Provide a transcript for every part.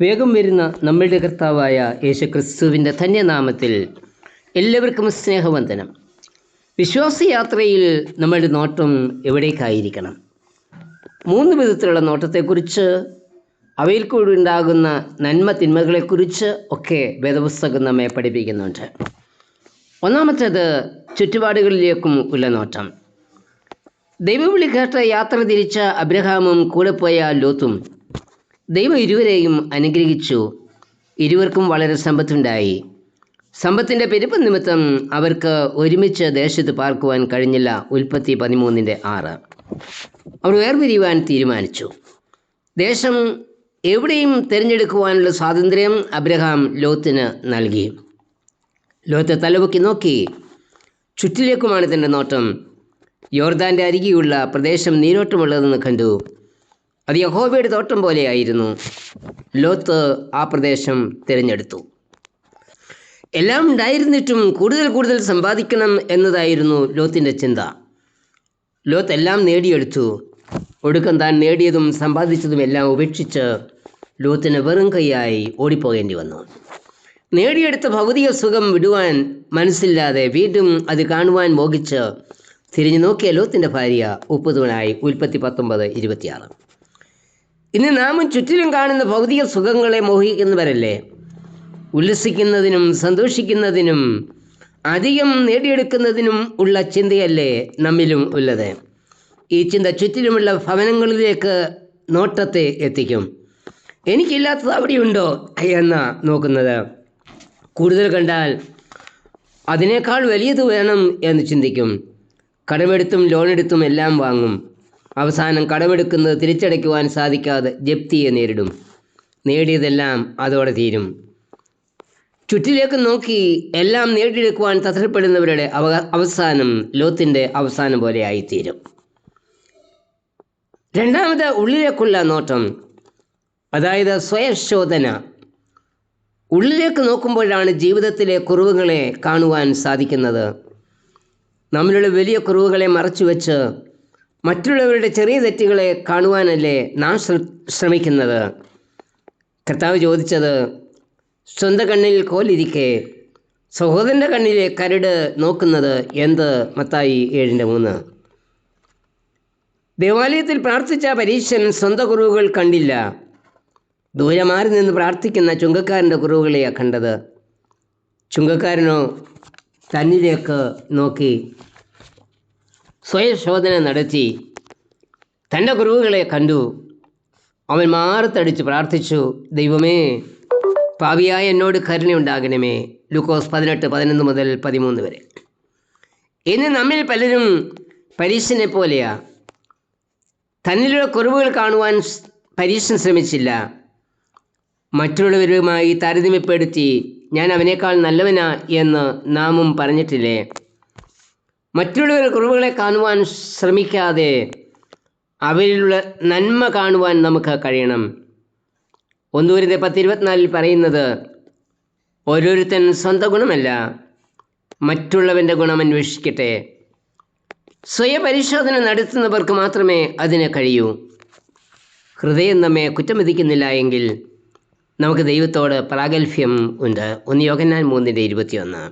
വേഗം വരുന്ന നമ്മളുടെ കർത്താവായ യേശുക്രിസ്തുവിന്റെ ധന്യനാമത്തിൽ എല്ലാവർക്കും സ്നേഹവന്ദനം. വിശ്വാസയാത്രയിൽ നമ്മളുടെ നോട്ടം എവിടേക്കായിരിക്കണം? മൂന്ന് വിധത്തിലുള്ള നോട്ടത്തെക്കുറിച്ച് അവയിൽ കൂടി ഉണ്ടാകുന്ന നന്മ തിന്മകളെക്കുറിച്ച് ഒക്കെ വേദപുസ്തകം നമ്മെ പഠിപ്പിക്കുന്നുണ്ട്. ഒന്നാമത്തേത് ചുറ്റുപാടുകളിലേക്കും ഉള്ള നോട്ടം. ദൈവവിളി കേട്ട യാത്ര തിരിച്ച അബ്രഹാമും കൂടെ പോയ ലോത്തും ദൈവം ഇരുവരെയും അനുഗ്രഹിച്ചു. ഇരുവർക്കും വളരെ സമ്പത്തുണ്ടായി. സമ്പത്തിന്റെ പെരുപ്പ് നിമിത്തം അവർക്ക് ഒരുമിച്ച് ദേശത്ത് പാർക്കുവാൻ കഴിഞ്ഞില്ല. ഉൽപ്പത്തി പതിമൂന്നിന്റെ ആറ്. അവർ വേർപിരിയുവാൻ തീരുമാനിച്ചു. ദേശം എവിടെയും തിരഞ്ഞെടുക്കുവാനുള്ള സ്വാതന്ത്ര്യം അബ്രഹാം ലോത്തിന് നൽകി. ലോത്ത് തലവൊക്കി നോക്കി. ചുറ്റിലേക്കുമാണ് തന്റെ നോട്ടം. യോർദാന്റെ അരികെയുള്ള പ്രദേശം നീരോട്ടമുള്ളതെന്ന് കണ്ടു. അത് യഹോവയുടെ തോട്ടം പോലെയായിരുന്നു. ലോത്ത് ആ പ്രദേശം തിരഞ്ഞെടുത്തു. എല്ലാം ഉണ്ടായിരുന്നിട്ടും കൂടുതൽ കൂടുതൽ സമ്പാദിക്കണം എന്നതായിരുന്നു ലോത്തിന്റെ ചിന്ത. ലോത്ത് എല്ലാം നേടിയെടുത്തു. ഒടുക്കം താൻ നേടിയതും സമ്പാദിച്ചതും എല്ലാം ഉപേക്ഷിച്ച് ലോത്തിന് വെറും കൈയായി ഓടിപ്പോകേണ്ടി വന്നു. നേടിയെടുത്ത ഭൗതിക സുഖം വിടുവാൻ മനസ്സില്ലാതെ വീണ്ടും അത് കാണുവാൻ മോഹിച്ച് തിരിഞ്ഞു നോക്കിയ ലോത്തിന്റെ ഭാര്യ ഉപ്പുതുവനായി ഉൽപ്പത്തി പത്തൊമ്പത് ഇരുപത്തിയാറ്. ഇന്ന് നാമും ചുറ്റിലും കാണുന്ന ഭൗതിക സുഖങ്ങളെ മോഹിക്കുന്നവരല്ലേ? ഉല്ലസിക്കുന്നതിനും സന്തോഷിക്കുന്നതിനും അധികം നേടിയെടുക്കുന്നതിനും ഉള്ള ചിന്തയല്ലേ നമ്മിലും ഉള്ളത്? ഈ ചിന്ത ചുറ്റിലുമുള്ള ഭവനങ്ങളിലേക്ക് നോട്ടത്തെ എത്തിക്കും. എനിക്കില്ലാത്തത് അവിടെയുണ്ടോ? എന്ന നോക്കുന്നത്. കൂടുതൽ കണ്ടാൽ അതിനേക്കാൾ വലിയത് വേണം എന്ന് ചിന്തിക്കും. കടമെടുത്തും ലോണെടുത്തും എല്ലാം വാങ്ങും. അവസാനം കടമെടുക്കുന്നത് തിരിച്ചടയ്ക്കുവാൻ സാധിക്കാതെ ജപ്തിയെ നേരിടും. നേടിയതെല്ലാം അതോടെ തീരും. ചുറ്റിലേക്ക് നോക്കി എല്ലാം നേടിയെടുക്കുവാൻ തത്രപ്പെടുന്നവരുടെ അവ അവസാനം ലോത്തിന്റെ അവസാനം പോലെ ആയിത്തീരും. രണ്ടാമത് ഉള്ളിലേക്കുള്ള നോട്ടം. അതായത് സ്വയശോധന. ഉള്ളിലേക്ക് നോക്കുമ്പോഴാണ് ജീവിതത്തിലെ കുറവുകളെ കാണുവാൻ സാധിക്കുന്നത്. നമ്മളുടെ വലിയ കുറവുകളെ മറച്ചു വെച്ച് മറ്റുള്ളവരുടെ ചെറിയ തെറ്റുകളെ കാണുവാനല്ലേ നാം ശ്രമിക്കുന്നത്? കർത്താവ് ചോദിച്ചത് സ്വന്തം കണ്ണിൽ കോലിരിക്കെ സഹോദരന്റെ കണ്ണിലെ കരട് നോക്കുന്നത് എന്ത്? മത്തായി ഏഴിന്റെ മൂന്ന്. ദേവാലയത്തിൽ പ്രാർത്ഥിച്ച പരീക്ഷൻ സ്വന്തം കുറവുകൾ കണ്ടില്ല. ദൂരെ മാറി നിന്ന് പ്രാർത്ഥിക്കുന്ന ചുങ്കക്കാരന്റെ കുറവുകളെയാണ് കണ്ടത്. ചുങ്കക്കാരനോ തന്നിലേക്ക് നോക്കി സ്വയശോധന നടത്തി തന്റെ കുറവുകളെ കണ്ടു. അവൻ മാറത്തടിച്ച് പ്രാർത്ഥിച്ചു ദൈവമേ പാവിയായ എന്നോട് കരുണയുണ്ടാകണമേ. ലൂക്കോസ് പതിനെട്ട് പതിനൊന്ന് മുതൽ പതിമൂന്ന് വരെ. ഇന്ന് നമ്മിൽ പലരും പരീക്ഷനെ പോലെയാ. തന്നിലുള്ള കുറവുകൾ കാണുവാൻ പരീക്ഷൻ ശ്രമിച്ചില്ല. മറ്റുള്ളവരുമായി താരതമ്യപ്പെടുത്തി ഞാൻ അവനേക്കാൾ നല്ലവനാ എന്ന് നാമും പറഞ്ഞിട്ടില്ലേ? മറ്റുള്ളവരുടെ കുറവുകളെ കാണുവാൻ ശ്രമിക്കാതെ അവരിലുള്ള നന്മ കാണുവാൻ നമുക്ക് കഴിയണം. ഒന്നൂരിന്റെ പത്തിരുപത്തിനാലിൽ പറയുന്നത് ഓരോരുത്തൻ സ്വന്തം ഗുണമല്ല മറ്റുള്ളവന്റെ ഗുണം അന്വേഷിക്കട്ടെ. സ്വയപരിശോധന നടത്തുന്നവർക്ക് മാത്രമേ അതിന് കഴിയൂ. ഹൃദയം നമ്മെ കുറ്റം വിധിക്കുന്നില്ല എങ്കിൽ നമുക്ക് ദൈവത്തോട് പ്രാഗൽഭ്യം ഉണ്ട്. ഒന്ന് യോഗന്നാൻ മൂന്നിന്റെ ഇരുപത്തിയൊന്ന്.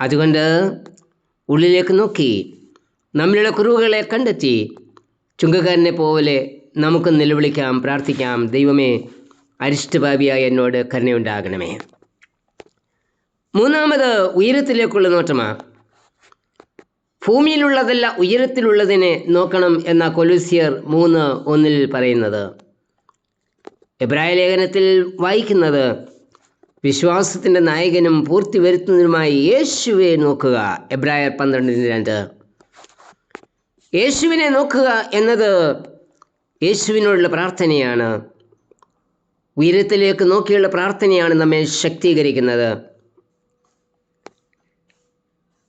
അതുകൊണ്ട് ഉള്ളിലേക്ക് നോക്കി. നമ്മളുടെ കുറവുകളെ കണ്ടെത്തി. ചുങ്കക്കാരനെ പോലെ നമുക്ക് നിലവിളിക്കാം പ്രാർത്ഥിക്കാം. ദൈവമേ അരിഷ്ടഭാവിയായി എന്നോട് കരുണയുണ്ടാകണമേ. മൂന്നാമത് ഉയരത്തിലേക്കുള്ള നോട്ടമാ. ഭൂമിയിലുള്ളതല്ല ഉയരത്തിലുള്ളതിനെ നോക്കണം എന്ന കൊലുസിയർ മൂന്ന് ഒന്നിൽ പറയുന്നത്. എബ്രായ ലേഖനത്തിൽ വായിക്കുന്നത് വിശ്വാസത്തിന്റെ നായകനും പൂർത്തി വരുത്തുന്നതിനുമായി യേശുവെ നോക്കുക. എബ്രായർ പന്ത്രണ്ടിന് രണ്ട്. യേശുവിനെ നോക്കുക എന്നത് യേശുവിനോടുള്ള പ്രാർത്ഥനയാണ്. ഉയരത്തിലേക്ക് നോക്കിയുള്ള പ്രാർത്ഥനയാണ് നമ്മെ ശക്തീകരിക്കുന്നത്.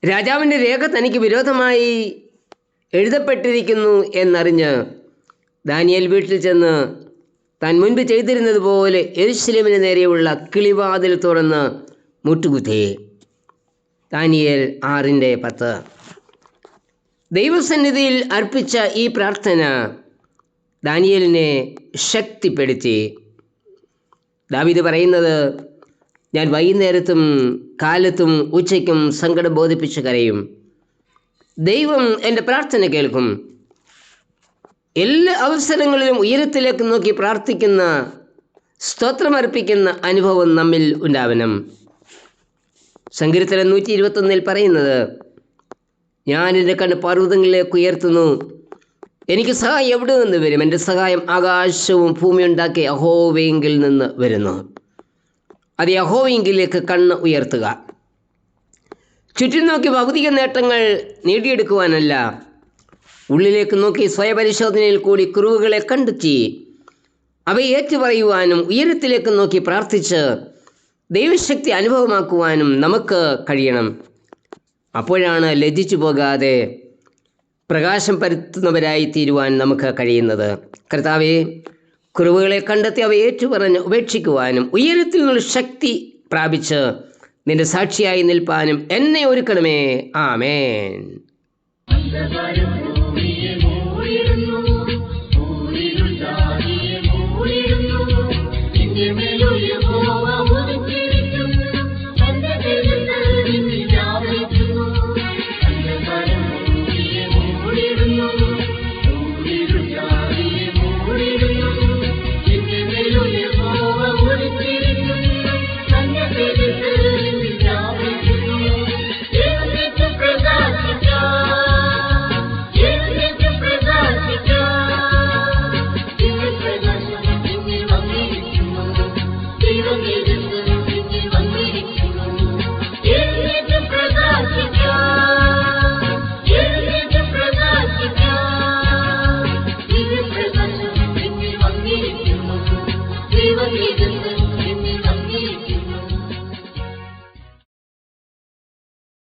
രാജാവിന്റെ രേഖ തനിക്ക് വിരോധമായി എഴുതപ്പെട്ടിരിക്കുന്നു എന്നറിഞ്ഞ് ദാനിയൽ വീട്ടിൽ ചെന്ന് താൻ മുൻപ് ചെയ്തിരുന്നത് പോലെ എരുശലേമിന് നേരെയുള്ള കിളിവാതിൽ തുറന്ന് മുട്ടുകുത്തി. താനിയൽ ആറിന്റെ പത്ത്. ദൈവസന്നിധിയിൽ അർപ്പിച്ച ഈ പ്രാർത്ഥന ദാനിയലിനെ ശക്തിപ്പെടുത്തി. ദാവിദ് പറയുന്നത് ഞാൻ വൈകുന്നേരത്തും കാലത്തും ഉച്ചയ്ക്കും സങ്കടം ബോധിപ്പിച്ച് കരയും. ദൈവം എന്റെ പ്രാർത്ഥന കേൾക്കും. എല്ലാ അവസരങ്ങളിലും ഉയരത്തിലേക്ക് നോക്കി പ്രാർത്ഥിക്കുന്ന സ്തോത്രമർപ്പിക്കുന്ന അനുഭവം നമ്മിൽ ഉണ്ടാവണം. സങ്കീർത്തനം നൂറ്റി ഇരുപത്തൊന്നിൽ പറയുന്നത് ഞാൻ എന്റെ കണ്ണ് പർവതങ്ങളിലേക്ക് ഉയർത്തുന്നു. എനിക്ക് സഹായം എവിടെ നിന്ന് വരും? എന്റെ സഹായം ആകാശവും ഭൂമി ഉണ്ടാക്കിയ അഹോവയെങ്കിൽ നിന്ന് വരുന്നു. അത് അഹോവെങ്കിലേക്ക് കണ്ണ് ഉയർത്തുക. ചുറ്റും നോക്കി ഭൗതിക നേട്ടങ്ങൾ നേടിയെടുക്കുവാനല്ല ഉള്ളിലേക്ക് നോക്കി സ്വയപരിശോധനയിൽ കൂടി കുറവുകളെ കണ്ടെത്തി. അവയെ ഏറ്റുപറയുവാനും ഉയരത്തിലേക്ക് നോക്കി പ്രാർത്ഥിച്ച് ദൈവശക്തി അനുഭവമാക്കുവാനും നമുക്ക് കഴിയണം. അപ്പോഴാണ് ലജ്ജിച്ചു പോകാതെ പ്രകാശം പരത്തുന്നവരായി തീരുവാൻ നമുക്ക് കഴിയുന്നത്. കർത്താവെ കുറവുകളെ കണ്ടെത്തി അവ ഏറ്റുപറഞ്ഞ് ഉപേക്ഷിക്കുവാനും ഉയരത്തിൽ നിന്നുള്ള ശക്തി പ്രാപിച്ച് നിന്റെ സാക്ഷിയായി നിൽപ്പാനും എന്നെ ഒരുക്കണമേ. ആമേൻ. ഉയരുന്നു